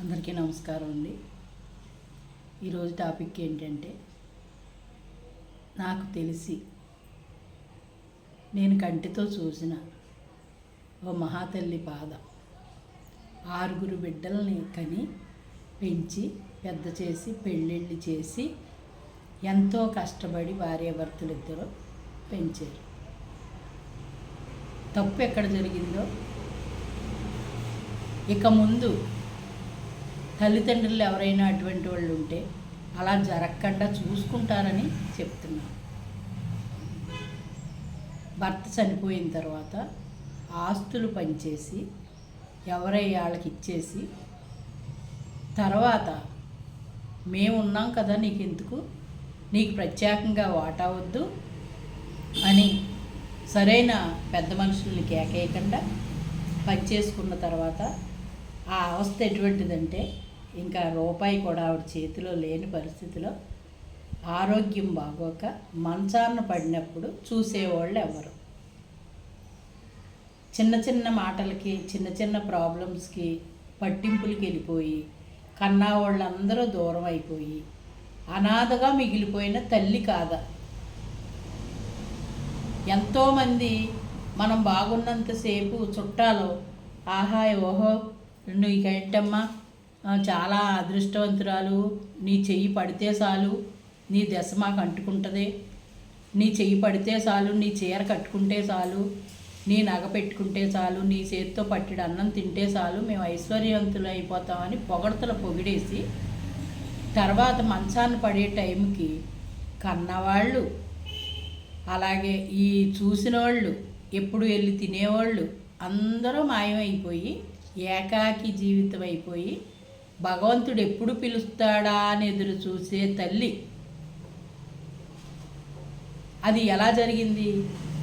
అందరికీ నమస్కారం అండి. ఈరోజు టాపిక్ ఏంటంటే నాకు తెలిసి నేను కంటితో చూసిన ఓ మహాతల్లి పాద ఆరుగురు బిడ్డల్ని కని పెంచి పెద్ద చేసి పెళ్ళిళ్ళు చేసి ఎంతో కష్టపడి భార్యాభర్తలిద్దరూ పెంచారు. తప్పు ఎక్కడ జరిగిందో ఇక ముందు తల్లిదండ్రులు ఎవరైనా అటువంటి వాళ్ళు ఉంటే అలా జరగకుండా చూసుకుంటారని చెప్తున్నాను భర్త చనిపోయిన తర్వాత ఆస్తులు పనిచేసి ఎవరై వాళ్ళకి ఇచ్చేసి తర్వాత మేము ఉన్నాం కదా నీకు ఎందుకు? నీకు ప్రత్యేకంగా వాటా వద్దు అని సరైన పెద్ద మనుషుల్ని కేకేయకుండా పని చేసుకున్న తర్వాత ఆ అవస్థ ఎటువంటిదంటే ఇంకా రూపాయి కూడా ఆవిడ చేతిలో లేని పరిస్థితిలో ఆరోగ్యం బాగోక మంచాన పడినప్పుడు చూసేవాళ్ళు ఎవరు? చిన్న చిన్న మాటలకి చిన్న చిన్న ప్రాబ్లమ్స్కి పట్టింపులకి వెళ్ళిపోయి కన్నా వాళ్ళందరూ దూరం అయిపోయి అనాథగా మిగిలిపోయిన తల్లి కాదా? ఎంతోమంది మనం బాగున్నంతసేపు చుట్టాలు ఆహా ఓహో నీకేంటమ్మా ఆ, చాలా అదృష్టవంతురాలు. నీ చెయ్యి పడితే చాలు నీ దశ మాకు అంటుకుంటుంది. నీ చెయ్యి పడితే చాలు నీ చీర కట్టుకుంటే చాలు నీ నగ పెట్టుకుంటే చాలు నీ చేతితో పట్టిడు అన్నం తింటే చాలు మేము ఐశ్వర్యవంతులు అయిపోతామని పొగడతలు పొగిడేసి తర్వాత మంచాన్ని పడే టైంకి కన్నవాళ్ళు అలాగే ఈ చూసిన వాళ్ళు ఎప్పుడు వెళ్ళి తినేవాళ్ళు అందరూ మాయమైపోయి ఏకాకి జీవితం అయిపోయి భగవంతుడు ఎప్పుడు పిలుస్తాడా అని ఎదురు చూసే తల్లి. అది ఎలా జరిగింది?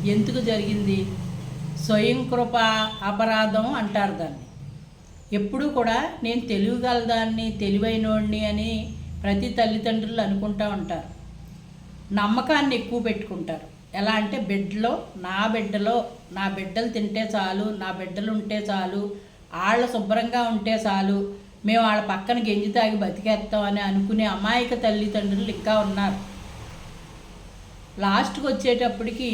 ఎందుకు జరిగింది? స్వయం కృప అపరాధం అంటారు దాన్ని. ఎప్పుడూ కూడా నేను తెలియగలదాన్ని తెలివైనోడిని అని ప్రతి తల్లిదండ్రులు అనుకుంటూ ఉంటారు. నమ్మకాన్ని ఎక్కువ పెట్టుకుంటారు. ఎలా అంటే బిడ్డలో నా బిడ్డలో నా బిడ్డలు తింటే చాలు నా బిడ్డలు ఉంటే చాలు ఆళ్ళ శుభ్రంగా ఉంటే చాలు మేము వాళ్ళ పక్కన గెంజి తాగి బతికేస్తాం అని అనుకునే అమాయక తల్లిదండ్రులు ఇంకా ఉన్నారు. లాస్ట్కి వచ్చేటప్పటికి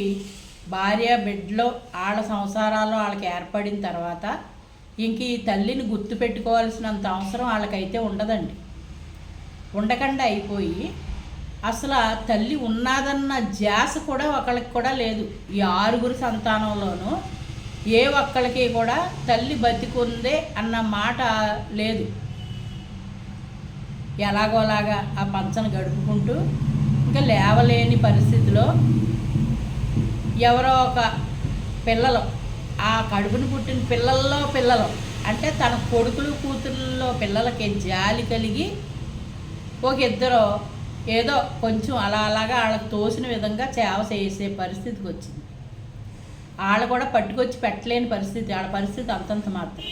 భార్య బిడ్డలో వాళ్ళ సంసారాలు వాళ్ళకి ఏర్పడిన తర్వాత ఇంక ఈ తల్లిని గుర్తు పెట్టుకోవాల్సినంత అవసరం వాళ్ళకైతే ఉండదండి. ఉండకుండా అయిపోయి అసలు తల్లి ఉన్నదన్న ధ్యాస కూడా ఒకళ్ళకి కూడా లేదు. ఈ ఆరుగురు సంతానంలోనూ ఏ ఒక్కళ్ళకి కూడా తల్లి బతికుందే అన్న మాట లేదు. ఎలాగోలాగా ఆ పంచను గడుపుకుంటూ ఇంకా లేవలేని పరిస్థితిలో ఎవరో ఒక పిల్లలు ఆ కడుపుని పుట్టిన పిల్లల్లో పిల్లలు అంటే తన కొడుకులు కూతుర్లలో పిల్లలకి జాలి కలిగి ఒక ఇద్దరు ఏదో కొంచెం అలా అలాగా వాళ్ళకి తోసిన విధంగా సేవ చేసే పరిస్థితికి వచ్చింది. వాళ్ళు కూడా పట్టుకొచ్చి పెట్టలేని పరిస్థితి వాళ్ళ పరిస్థితి అంతంత మాత్రం.